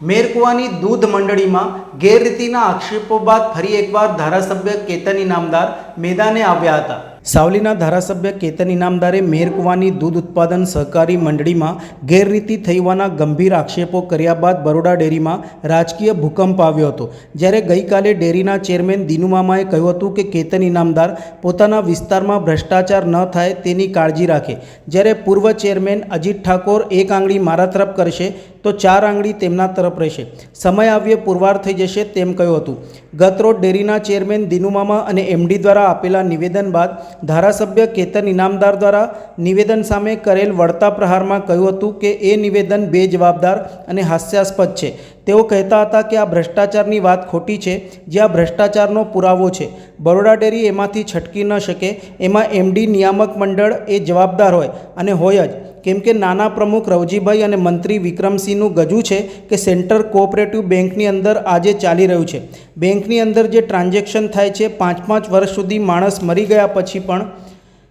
મેરકુવાની દૂધ મંડળીમાં ગેરરીતિના આક્ષેપો બાદ ફરી એકવાર ધારાસભ્ય કેતન ઇનામદાર મેદાને આવ્યા હતા. સાવલીના ધારાસભ્ય કેતન ઇનામદારે મેરકુવાની દૂધ ઉત્પાદન સહકારી મંડળીમાં ગેરરીતિ થઈવાના ગંભીર આક્ષેપો કર્યા બાદ બરોડા ડેરીમાં રાજકીય ભૂકંપ આવ્યો હતો. જ્યારે ગઈકાલે ડેરીના ચેરમેન દિનુમામાએ કહ્યું હતું કે કેતન ઇનામદાર પોતાના વિસ્તારમાં ભ્રષ્ટાચાર ન થાય તેની કાળજી રાખે. જ્યારે પૂર્વ ચેરમેન અજીત ઠાકોર એક આંગળી મારા તરફ કરશે તો ચાર આંગળી તેમના તરફ રહેશે. સમય આવ્યે, પુરવાર થઈ જશે તેમ કહ્યું હતું. ગતરોજ ડેરીના ચેરમેન દિનુમામા અને એમડી દ્વારા આપેલા નિવેદન બાદ ધારાસભ્ય કેતન ઇનામદાર દ્વારા નિવેદન સામે કરેલ વળતા પ્રહારમાં કહ્યું હતું કે એ નિવેદન બેજવાબદાર અને હાસ્યાસ્પદ છે. તેઓ કહેતા હતા કે આ ભ્રષ્ટાચારની વાત ખોટી છે, જે આ ભ્રષ્ટાચારનો પુરાવો છે. બરોડા ડેરી એમાંથી છટકી ન શકે, એમાં એમડી નિયામક મંડળ એ જવાબદાર હોય અને હોય જ. કેમ કે નાના પ્રમુખ રવજીભાઈ અને મંત્રી વિક્રમસિંહનું ગજું છે કે સેન્ટર કોઓપરેટિવ બેંકની અંદર આજે ચાલી રહ્યું છે. બેંકની અંદર જે ટ્રાન્ઝેક્શન થાય છે પાંચ પાંચ વર્ષ સુધી માણસ મરી ગયા પછી પણ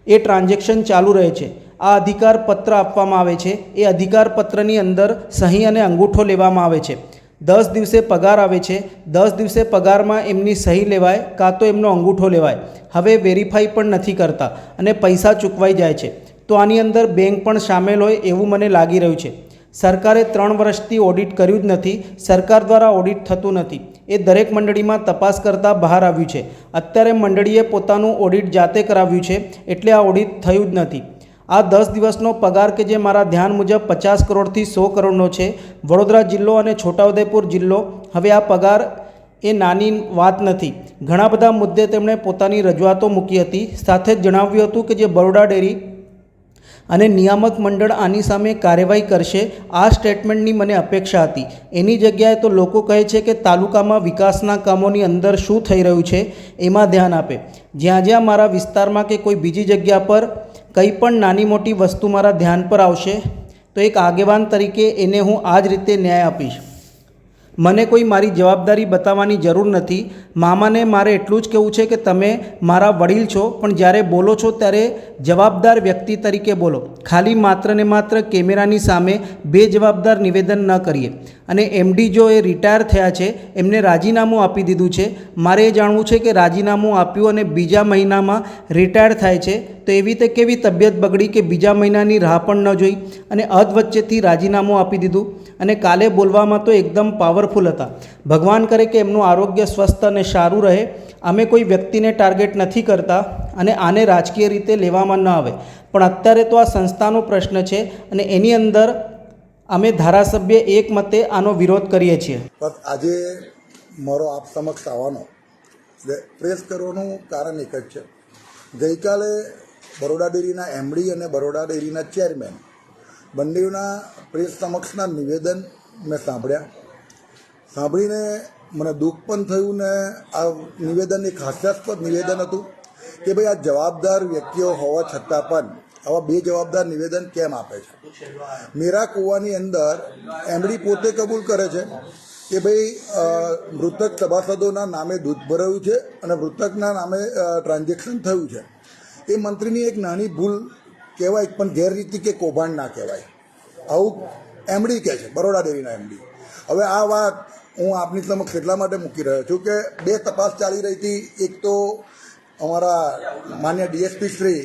એ ટ્રાન્ઝેક્શન ચાલુ રહે છે. આ અધિકાર પત્ર આપવામાં આવે છે. એ અધિકાર પત્રની અંદર સહી અને અંગૂઠો લેવામાં આવે છે. દસ દિવસે પગાર આવે છે. દસ દિવસે પગારમાં એમની સહી લેવાય, કાં તો એમનો અંગૂઠો લેવાય. હવે વેરીફાઈ પણ નથી કરતા અને પૈસા ચૂકવાઈ જાય છે. તો આની અંદર બેંક પણ સામેલ હોય એવું મને લાગી રહ્યું છે. સરકારે ત્રણ વર્ષથી ઓડિટ કર્યું જ નથી, સરકાર દ્વારા ઓડિટ થતું નથી. એ દરેક મંડળીમાં તપાસ કરતાં બહાર આવ્યું છે. અત્યારે મંડળીએ પોતાનું ઓડિટ જાતે કરાવ્યું છે, એટલે આ ઓડિટ થયું જ નથી. આ દસ દિવસનો પગાર કે જે મારા ધ્યાન મુજબ પચાસ કરોડથી સો કરોડનો છે, વડોદરા જિલ્લો અને છોટાઉદેપુર જિલ્લો, હવે આ પગાર એ નાની વાત નથી. ઘણા બધા મુદ્દે તેમણે પોતાની રજૂઆતો મૂકી હતી, સાથે જ જણાવ્યું હતું કે જે બરોડા ડેરી અને નિયામક મંડળ આની સામે કાર્યવાહી કરશે, આ સ્ટેટમેન્ટની મને અપેક્ષા હતી. એની જગ્યાએ તો લોકો કહે છે કે તાલુકામાં વિકાસના કામોની અંદર શું થઈ રહ્યું છે, એમાં ધ્યાન આપે. જ્યાં જ્યાં મારા વિસ્તારમાં કે કોઈ બીજી જગ્યા પર કંઈ પણ નાની મોટી વસ્તુ મારા ધ્યાન પર આવશે, તો એક આગેવાન તરીકે એને હું આ જ રીતે ન્યાય આપીશ. મને કોઈ મારી જવાબદારી બતાવવાની જરૂર નથી. મામાને મારે એટલું જ કહેવું છે કે તમે મારા વડીલ છો, પણ જ્યારે બોલો છો ત્યારે જવાબદાર વ્યક્તિ તરીકે બોલો. ખાલી માત્ર ને માત્ર કેમેરાની સામે બે જવાબદાર નિવેદન ન કરીએ. અને એમડી જો એ રિટાયર થયા છે, એમને રાજીનામું આપી દીધું છે. મારે એ જાણવું છે કે રાજીનામું આપ્યું અને બીજા મહિનામાં રિટાયર થાય છે, તો એવી રીતે કેવી તબિયત બગડી કે બીજા મહિનાની રાહ પણ ન જોઈ? અને અધ વચ્ચેથી રાજીનામું આપી દીધું. અને કાલે બોલવામાં તો એકદમ પાવરફુલ હતા. ભગવાન કરે કે એમનું આરોગ્ય સ્વસ્થ અને સારું રહે. અમે કોઈ વ્યક્તિને ટાર્ગેટ નથી કરતા અને આને રાજકીય રીતે લેવામાં ન આવે. પણ અત્યારે તો આ સંસ્થાનો પ્રશ્ન છે અને એની અંદર અમે ધારાસભ્ય એક મતે આનો વિરોધ કરીએ છીએ. બસ આજે મારો આપ સમક્ષ આવવાનો. પ્રેસ કરવાનું કારણ એક જ છે. ગઈકાલે બરોડા ડેરીના એમડી અને બરોડા ડેરીના ચેરમેન બંનેના પ્રેસ સમક્ષના નિવેદન મેં સાંભળ્યા. સાંભળીને મને દુઃખ પણ થયું ને આ નિવેદન એક હાસ્યાસ્પદ નિવેદન હતું કે ભાઈ આ જવાબદાર વ્યક્તિઓ હોવા છતાં પણ આવા બે જવાબદાર નિવેદન કેમ આપે છે? મીરા કુવાની અંદર એમડી પોતે કબૂલ કરે છે કે ભાઈ મૃતક સભાસદોના નામે દૂધ ભરાયું છે અને મૃતકના નામે ટ્રાન્ઝેક્શન થયું છે. એ મંત્રીની એક નાની ભૂલ કહેવાય, પણ ગેરરીતિ કે કૌભાંડ ના કહેવાય. આવું એમડી કહે છે, બરોડા ડેરીના એમડી. હવે આ વાત હું આપની સમક્ષ એટલા માટે મૂકી રહ્યો છું કે બે તપાસ ચાલી રહી હતી. એક તો અમારા માન્ય ડીએસપી શ્રી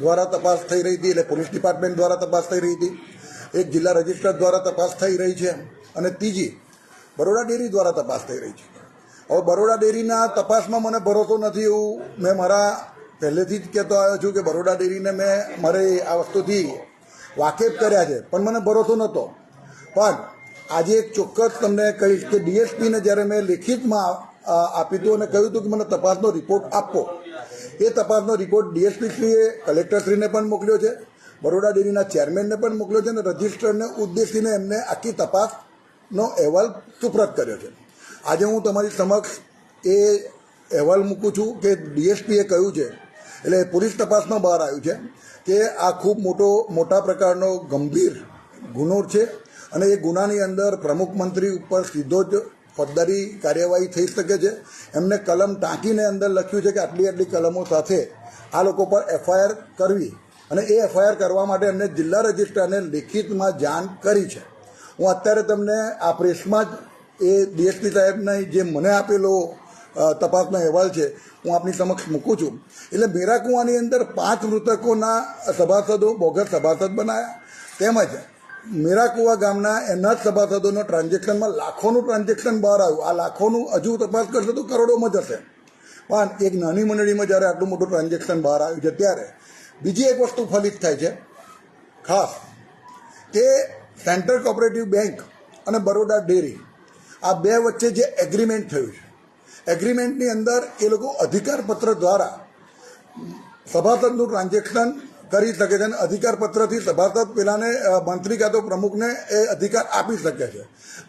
દ્વારા તપાસ થઈ રહી હતી એટલે પોલીસ ડિપાર્ટમેન્ટ દ્વારા તપાસ થઈ રહી હતી. એક જિલ્લા રજિસ્ટ્રાર દ્વારા તપાસ થઈ રહી છે અને ત્રીજી બરોડા ડેરી દ્વારા તપાસ થઈ રહી છે. હવે બરોડા ડેરીના તપાસમાં મને ભરોસો નથી એવું મેં મારા પહેલેથી જ કહેતો આવ્યો છું કે બરોડા ડેરીને મેં મારે આ વસ્તુથી વાકેફ કર્યા છે, પણ મને ભરોસો નહોતો. પણ આજે એક ચોક્કસ તમને કહીશ કે ડીએસપીને જ્યારે મેં લેખિતમાં આપ્યું હતું અને કહ્યું હતું કે મને તપાસનો રિપોર્ટ આપો. એ તપાસનો રિપોર્ટ ડીએસપીશ્રીએ કલેક્ટરશ્રીને પણ મોકલ્યો છે. બરોડા ડેરીના ચેરમેનને પણ મોકલ્યો છે અને રજિસ્ટરને ઉદ્દેશીને એમને આખી તપાસનો અહેવાલ સુપ્રત કર્યો છે. આજે હું તમારી સમક્ષ એ અહેવાલ મૂકું છું કે ડીએસપીએ કહ્યું છે, એટલે પોલીસ તપાસમાં બહાર આવ્યું છે કે આ ખૂબ મોટો, મોટા પ્રકારનો ગંભીર ગુનો છે અને એ ગુનાની અંદર પ્રમુખ મંત્રી ઉપર સીધો જ ફોજદારી કાર્યવાહી થઈ શકે છે. એમને કલમ ટાંકીને અંદર લખ્યું છે કે આટલી આટલી કલમો સાથે આ લોકો પર એફઆઈઆર કરવી અને એ એફઆઈઆર કરવા માટે એમને જિલ્લા રજિસ્ટ્રારને લેખિતમાં જાણ કરી છે. હું અત્યારે તમને આ પ્રેસમાં જ એ ડીએસપી સાહેબના જે મને આપેલો તપાસનો અહેવાલ છે, હું આપની સમક્ષ મૂકું છું. એટલે મેરાકુવાની અંદર પાંચ મૃતકોના સભાસદો, બોગસ સભાસદ બનાવ્યા તેમજ મેરાકુવા ગામના એના જ સભાસદોના ટ્રાન્ઝેક્શનમાં લાખોનું ટ્રાન્ઝેક્શન બહાર આવ્યું. આ લાખોનું હજુ તપાસ કરશે તો કરોડોમાં જશે. પણ એક નાની મંડળીમાં જ્યારે આટલું મોટું ટ્રાન્ઝેક્શન બહાર આવ્યું છે ત્યારે બીજી એક વસ્તુ ફલિત થાય છે. ખાસ કે સેન્ટ્રલ કોઓપરેટિવ બેંક અને બરોડા ડેરી આ બે વચ્ચે જે એગ્રીમેન્ટ થયું છે. એગ્રીમેન્ટની અંદર એ લોકો અધિકારપત્ર દ્વારા સભાસદનું ટ્રાન્ઝેક્શન કરી શકે છે અને અધિકારપત્રથી સભાસદ પેલાને મંત્રી કાં તો પ્રમુખને એ અધિકાર આપી શકે છે.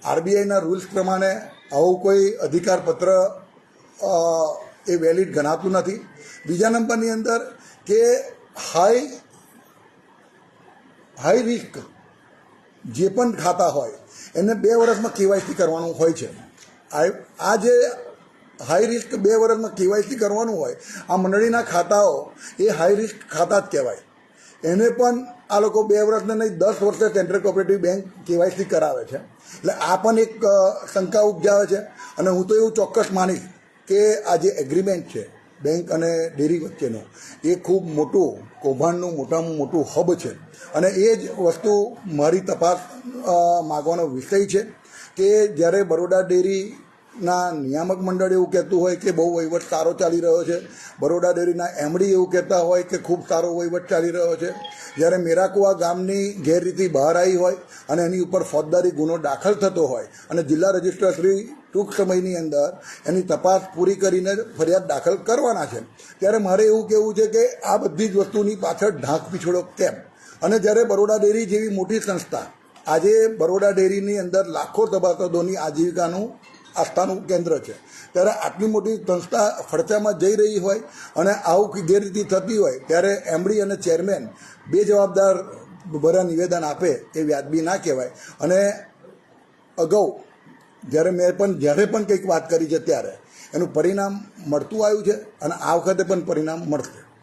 આરબીઆઈના રૂલ્સ પ્રમાણે આવું કોઈ અધિકારપત્ર એ વેલિડ ગણાતું નથી. બીજા નંબરની અંદર કે હાઈ હાઈ રિસ્ક જે પણ ખાતા હોય, એને બે વર્ષમાં કેવાયસી કરવાનું હોય છે. આ જે હાઈ રિસ્ક બે વર્ષમાં કેવાયસી કરવાનું હોય, આ મંડળીના ખાતાઓ એ હાઈ રિસ્ક ખાતા જ કહેવાય. એને પણ આ લોકો બે વર્ષને નહીં, દસ વર્ષે સેન્ટ્રલ કોઓપરેટિવ બેંક કેવાયસી કરાવે છે. એટલે આ પણ એક શંકા ઉપજાવે છે. અને હું તો એવું ચોક્કસ માનીશ કે આ જે એગ્રીમેન્ટ છે બેંક અને ડેરી વચ્ચેનું, એ ખૂબ મોટું, કૌભાંડનું મોટામાં મોટું હબ છે. અને એ જ વસ્તુ મારી તપાસ માગવાનો વિષય છે કે જ્યારે બરોડા ડેરીના નિયામક મંડળ એવું કહેતું હોય કે બહુ વહીવટ સારો ચાલી રહ્યો છે. બરોડા ડેરીના એમડી એવું કહેતા હોય કે ખૂબ સારો વહીવટ ચાલી રહ્યો છે. જ્યારે મેરાકુવા ગામની ગેરરીતિ બહાર આવી હોય અને એની ઉપર ફોજદારી ગુનો દાખલ થતો હોય અને જિલ્લા રજિસ્ટ્રારશ્રી ટૂંક સમયની અંદર એની તપાસ પૂરી કરીને ફરિયાદ દાખલ કરવાના છે. ત્યારે મારે એવું કહેવું છે કે આ બધી જ વસ્તુની પાછળ ઢાંક પીછોડો કેમ? અને જ્યારે બરોડા ડેરી જેવી મોટી સંસ્થા આજે બરોડા ડેરીની અંદર લાખો સભાસદોની આજીવિકાનું આસ્થાનું કેન્દ્ર છે. ત્યારે આટલી મોટી સંસ્થા ફડચામાં જઈ રહી હોય અને આવું ગેરરીતિ થતી હોય, ત્યારે એમડી અને ચેરમેન બે જવાબદાર ભરા નિવેદન આપે એ વ્યાજબી ના કહેવાય. અને અગાઉ જ્યારે મેં પણ, જ્યારે પણ કંઈક વાત કરી છે ત્યારે એનું પરિણામ મળતું આવ્યું છે અને આ વખતે પણ પરિણામ મળશે.